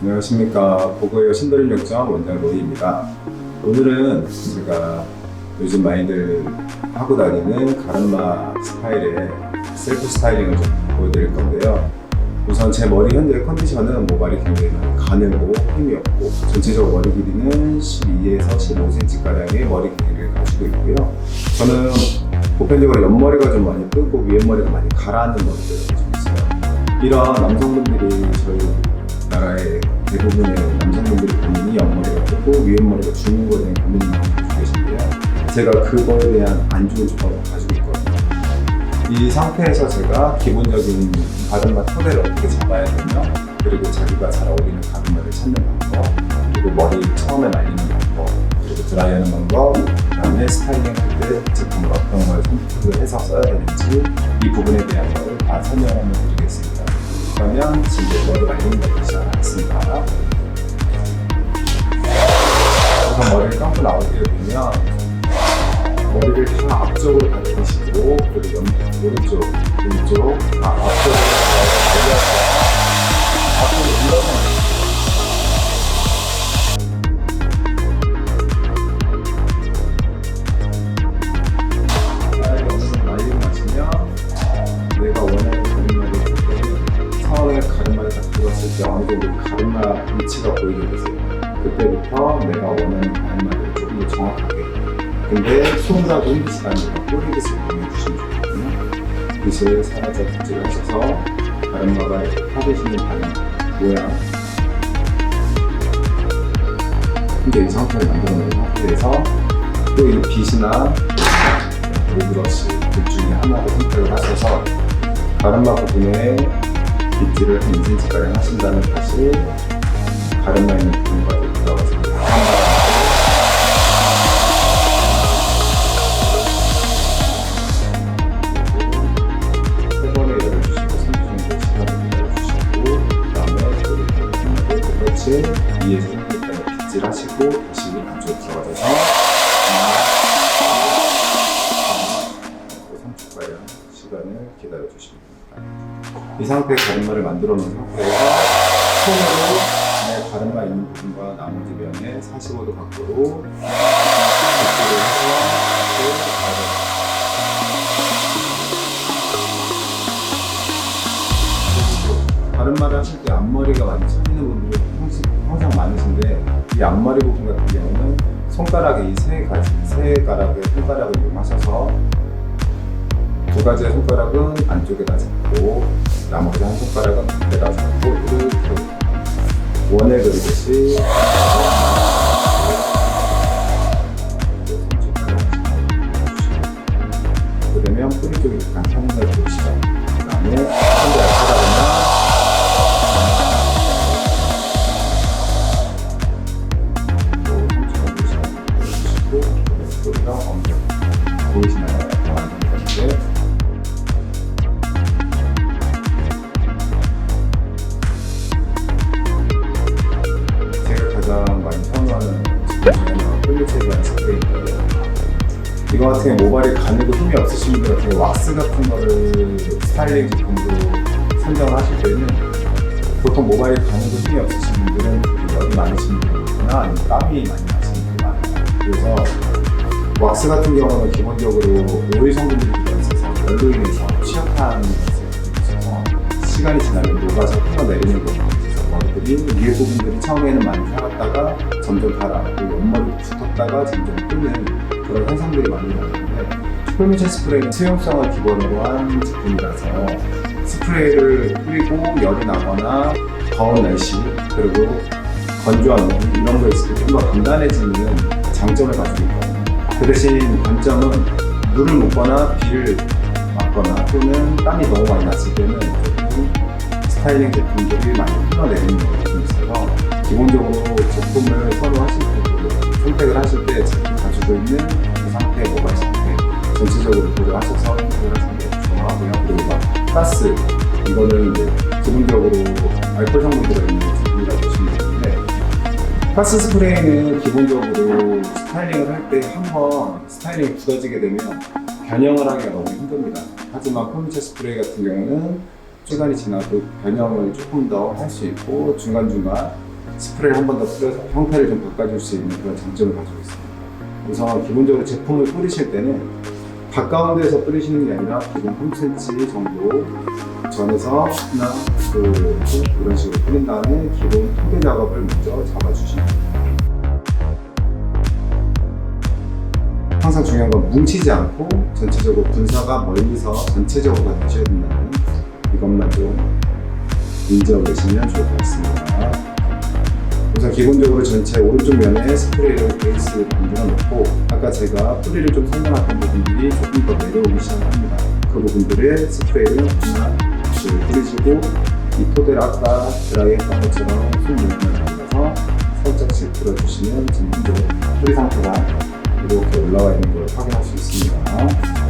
안녕하십니까 보고요 신도림 역정 원장 로이입니다. 오늘은 제가 요즘 많이들 하고 다니는 가르마 스타일의 셀프 스타일링을 좀 보여드릴 건데요. 우선 제 머리 현재 컨디션은 모발이 굉장히 가늘고 힘이 없고 전체적으로 머리 길이는 12에서 15cm 가량의 머리 길이를 가지고 있고요. 저는 보편적으로 옆머리가 좀 많이 뜨고 위에머리가 많이 가라앉는 머리들이 좀 있어요. 이런 남성분들이 저희 나라의 대부분의 남성분들이 고민이 옆머리가 뜨고 위에머리가 죽는 거에 대한 많이 가지고 계신데요. 제가 그거에 대한 안 좋은 조건을 가지고 있거든요. 이 상태에서 제가 기본적인 가르마 토대를 어떻게 잡아야 되며 그리고 자기가 잘 어울리는 가르마를 찾는 방법 그리고 머리 처음에 말리는 방법 그리고 드라이하는 방법 그다음에 스타일링 할 때 제품을 어떤 걸 선택을 해서 써야 되는지 이 부분에 대한 것을 다 설명을 드리겠습니다. 그러면 지금 이제 머리 말리는 것부터 시작하겠습니다. 우선 머리를 감고 나올 때 보면 머리를 다 앞쪽으로 가르시고 그리고 왼- 오른쪽, 왼쪽 다 앞쪽으로 말려서 앞으로 밀어서 위치가 보이게 되세요. 그때부터 내가 원하는 가르마를 조금 더 정확하게 근데 손으로도 힘드시다니까 꼬리듯이 보내주시면 좋거든요. 빗을 살짝 빗질을 하셔서 가르마가 파되시는 방향, 모양 이제 이 상태를 만들어놓은 상태에서 또이 빗이나 로브러쉬 둘 중에 하나를 선택을 하셔서 가르마 부분에 빗질을 한 2cm가량 하신 다음에 다시 가르마 있는 부분까지 들어가서 가르마 세 번에 열어주시고 30분 정도 시간을 기다려주시고 그 다음에 이렇게 똑같이 2에서 3분까지 빗질 하시고 다시 안쪽에 들어가셔서 또 30분가량 시간을 기다려 주시면 됩니다. 이 상태의 가르마를 만들어 놓은 상태에서 손으로 내 가르마 있는 부분과 나머지 면에 45도 각도로 빗질을 해서 이렇게 가르마 다른 말을 하실 때 앞머리가 많이 처지는 분들이 항상, 항상 많으신데 이 앞머리 부분 같은 경우는 손가락에 이세 가지 세 가락의 손가락을 이용하셔서 두 가지의 손가락은 안쪽에다 잡고 나머지 한 손가락은 밖에다 잡고 이렇게 원을 그리듯이 그러면 뿌리 쪽이 약간 평면을 보시죠. 이거 같은 모발이 가늘고 힘이 없으신 분들 같은 경우 왁스 같은 거를 스타일링 제품으로 선정을 하실 때는 보통 모발이 가늘고 힘이 없으신 분들은 열이 많으신 분들이나 아니면 땀이 많이 나시는 분들이 많아요. 그래서 왁스 같은 경우는 기본적으로 오일 성분들이 들어있어서 열로 인해서 취약한 것들이 있어서 시간이 지나면 녹아서 흘러내리는 경우 머리들이 위에 부분들이 처음에는 많이 살았다가 점점 달아나고 옆머리도 붙었다가 점점 뜨는 그런 현상들이 많이 나오는데 슈퍼미션 스프레이는 수용성을 기본으로 한 제품이라서 스프레이를 뿌리고 열이 나거나 더운 날씨 그리고 건조한 물 이런 거 있을 때 좀 더 간단해지는 장점을 가지고 있거든요. 그 대신 단점은 물을 묻거나 비를 맞거나 또는 땀이 너무 많이 났을 때는 스타일링 제품들이 많이 흘러내리는 좀 있어서 기본적으로 제품을 선호하실 때 선택을 하실 때 제품 가지고 있는 그 상태, 모발 상태 전체적으로 고려하셔서 선택을 하시는 게 좋아하고요. 그리고 막 가스 이거는 이제 기본적으로 알코올 성분이 들어있는 제품이라고 보시면 되는데 가스 스프레이는 기본적으로 스타일링을 할 때 한 번 스타일링이 굳어지게 되면 변형을 하기가 너무 힘듭니다. 하지만 폴리체 스프레이 같은 경우는 시간이 지나도 변형을 조금 더 할 수 있고 중간중간 스프레이를 한 번 더 뿌려서 형태를 좀 바꿔줄 수 있는 그런 장점을 가지고 있습니다. 우선 기본적으로 제품을 뿌리실 때는 가까운 데서 뿌리시는 게 아니라 기본 3cm 정도 전에서 하나, 둘, 셋 이런 식으로 뿌린 다음에 기본 토대 작업을 먼저 잡아주시면 됩니다. 항상 중요한 건 뭉치지 않고 전체적으로 분사가 멀리서 전체적으로 다 되셔야 된다는 이것만 좀 인지하고 계시면 좋을 것 같습니다. 우선 기본적으로 전체 오른쪽 면에 스프레이를 베이스 만들어 놓고 아까 제가 뿌리를 좀 설명했던 부분들이 조금 더 내려오기 시작합니다. 그 부분들에 스프레이를 하나, 둘 뿌리시고 이 토대를 아까 드라이 했던 것처럼 손 모양을 만들어서 살짝씩 뿌려주시면 전체적으로 뿌리 상태가 이렇게 올라와 있는 걸 확인할 수 있습니다.